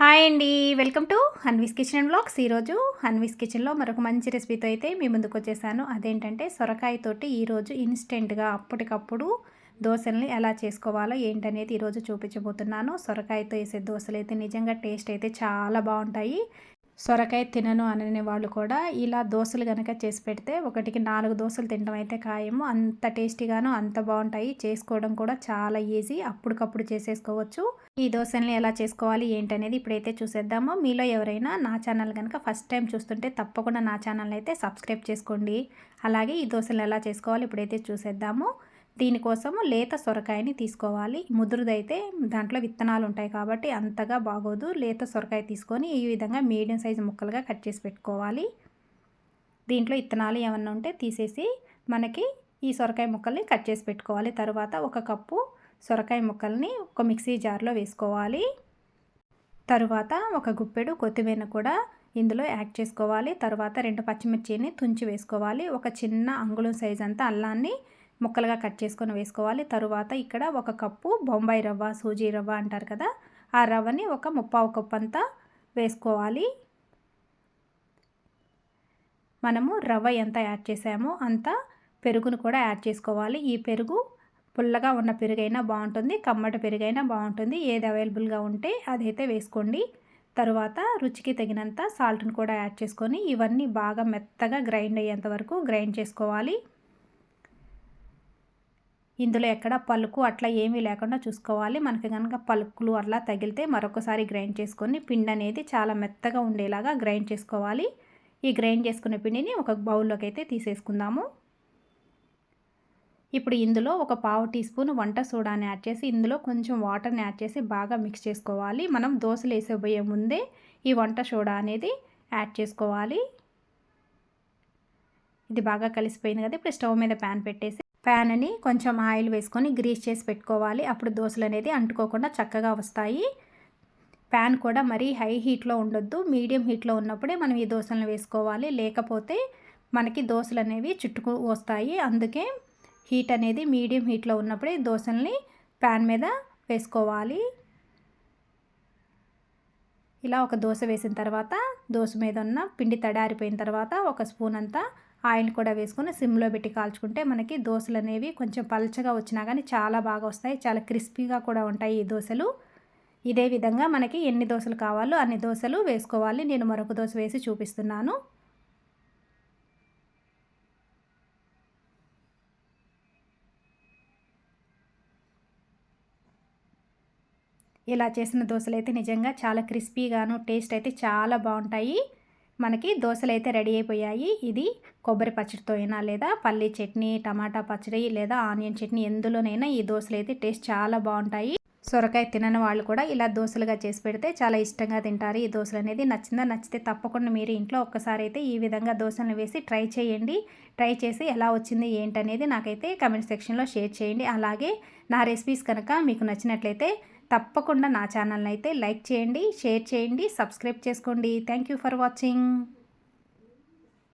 Hi అండి. Welcome to Hanvi's kitchen and blogs. ఈరోజు హన్వీస్ కిచెన్లో మరొక మంచి రెసిపీతో అయితే మీ ముందుకు వచ్చేసాను. అదేంటంటే సొరకాయతోటి ఈరోజు ఇన్స్టెంట్గా అప్పటికప్పుడు దోశల్ని ఎలా చేసుకోవాలో ఏంటనేది ఈరోజు చూపించబోతున్నాను. సొరకాయతో వేసే దోశలు అయితే నిజంగా టేస్ట్ అయితే చాలా బాగుంటాయి. సొరకాయ తినను అనే వాళ్ళు కూడా ఇలా దోశలు కనుక చేసి పెడితే ఒకటికి నాలుగు దోశలు తినడం అయితే ఖాయము. అంత టేస్టీగాను అంత బాగుంటాయి. చేసుకోవడం కూడా చాలా ఈజీ. అప్పటికప్పుడు చేసేసుకోవచ్చు. ఈ దోశల్ని ఎలా చేసుకోవాలి ఏంటనేది ఇప్పుడైతే చూసేద్దాము. మీలో ఎవరైనా నా ఛానల్ కనుక ఫస్ట్ టైం చూస్తుంటే తప్పకుండా నా ఛానల్ అయితే సబ్స్క్రైబ్ చేసుకోండి. అలాగే ఈ దోశలు ఎలా చేసుకోవాలి ఇప్పుడైతే చూసేద్దాము. దీనికోసము లేత సొరకాయని తీసుకోవాలి. ముదురుదైతే దాంట్లో విత్తనాలు ఉంటాయి కాబట్టి అంతగా బాగోదు. లేత సొరకాయ తీసుకొని ఈ విధంగా మీడియం సైజు ముక్కలుగా కట్ చేసి పెట్టుకోవాలి. దీంట్లో విత్తనాలు ఏమన్నా ఉంటే తీసేసి మనకి ఈ సొరకాయ ముక్కల్ని కట్ చేసి పెట్టుకోవాలి. తర్వాత ఒక కప్పు సొరకాయ ముక్కల్ని ఒక మిక్సీ జార్లో వేసుకోవాలి. తరువాత ఒక గుప్పెడు కొత్తిమీర కూడా ఇందులో యాడ్ చేసుకోవాలి. తర్వాత రెండు పచ్చిమిర్చిని తుంచి వేసుకోవాలి. ఒక చిన్న అంగుళం సైజ్ అంతా అల్లాన్ని ముక్కలుగా కట్ చేసుకొని వేసుకోవాలి. తరువాత ఇక్కడ ఒక కప్పు బొంబాయి రవ్వ సూజీ రవ్వ అంటారు కదా ఆ రవ్వని ఒక ముప్పావు కప్పు అంతా వేసుకోవాలి. మనము రవ్వ ఎంత యాడ్ చేసామో అంత పెరుగును కూడా యాడ్ చేసుకోవాలి. ఈ పెరుగు పుల్లగా ఉన్న పెరుగైనా బాగుంటుంది కమ్మటి పెరుగైనా బాగుంటుంది. ఏది అవైలబుల్గా ఉంటే అదైతే వేసుకోండి. తరువాత రుచికి తగినంత సాల్ట్ని కూడా యాడ్ చేసుకొని ఇవన్నీ బాగా మెత్తగా గ్రైండ్ అయ్యేంత వరకు గ్రైండ్ చేసుకోవాలి. ఇందులో ఎక్కడ పలుకు అట్లా ఏమీ లేకుండా చూసుకోవాలి. మనకి కనుక పలుకులు అట్లా తగిలితే మరొకసారి గ్రైండ్ చేసుకొని పిండి అనేది చాలా మెత్తగా ఉండేలాగా గ్రైండ్ చేసుకోవాలి. ఈ గ్రైండ్ చేసుకున్న పిండిని ఒక బౌల్లోకి అయితే తీసేసుకుందాము. ఇప్పుడు ఇందులో ఒక పావు టీ స్పూన్ వంట సోడాని యాడ్ చేసి ఇందులో కొంచెం వాటర్ని యాడ్ చేసి బాగా మిక్స్ చేసుకోవాలి. మనం దోశలు వేసేపోయే ముందే ఈ వంట సోడా అనేది యాడ్ చేసుకోవాలి. ఇది బాగా కలిసిపోయింది కదా ఇప్పుడు స్టవ్ మీద ప్యాన్ పెట్టేసి ప్యాన్ని కొంచెం ఆయిల్ వేసుకొని గ్రీస్ చేసి పెట్టుకోవాలి. అప్పుడు దోశలు అనేది అంటుకోకుండా చక్కగా వస్తాయి. ప్యాన్ కూడా మరీ హై హీట్లో ఉండొద్దు. మీడియం హీట్లో ఉన్నప్పుడే మనం ఈ దోశలను వేసుకోవాలి. లేకపోతే మనకి దోశలు అనేవి చుట్టుకు వస్తాయి. అందుకే హీట్ అనేది మీడియం హీట్లో ఉన్నప్పుడే దోశల్ని ప్యాన్ మీద వేసుకోవాలి. ఇలా ఒక దోశ వేసిన తర్వాత దోశ మీద ఉన్న పిండి తడారిపోయిన తర్వాత ఒక స్పూన్ అంతా ఆయిల్ కూడా వేసుకొని సిమ్లో పెట్టి కాల్చుకుంటే మనకి దోశలు అనేవి కొంచెం పల్చగా వచ్చినా కానీ చాలా బాగా వస్తాయి. చాలా క్రిస్పీగా కూడా ఉంటాయి ఈ దోశలు. ఇదే విధంగా మనకి ఎన్ని దోశలు కావాలో అన్ని దోశలు వేసుకోవాలి. నేను మరొక దోశ వేసి చూపిస్తున్నాను. ఇలా చేసిన దోశలు అయితే నిజంగా చాలా క్రిస్పీగాను టేస్ట్ అయితే చాలా బాగుంటాయి. మనకి దోశలు అయితే రెడీ అయిపోయాయి. ఇది కొబ్బరి పచ్చడితో అయినా లేదా పల్లీ చట్నీ టమాటా పచ్చడి లేదా ఆనియన్ చట్నీ ఎందులోనైనా ఈ దోశలు అయితే టేస్ట్ చాలా బాగుంటాయి. సొరకాయ తినని వాళ్ళు కూడా ఇలా దోశలుగా చేసి పెడితే చాలా ఇష్టంగా తింటారు. ఈ దోశలు అనేది నచ్చిందా నచ్చితే తప్పకుండా మీరు ఇంట్లో ఒక్కసారి అయితే ఈ విధంగా దోశలను వేసి ట్రై చేయండి. ట్రై చేసి ఎలా వచ్చింది ఏంటనేది నాకైతే కమెంట్ సెక్షన్లో షేర్ చేయండి. అలాగే నా రెసిపీస్ కనుక మీకు నచ్చినట్లయితే తప్పకుండా నా ఛానల్ని అయితే లైక్ చేయండి షేర్ చేయండి సబ్స్క్రైబ్ చేసుకోండి. Thank you for watching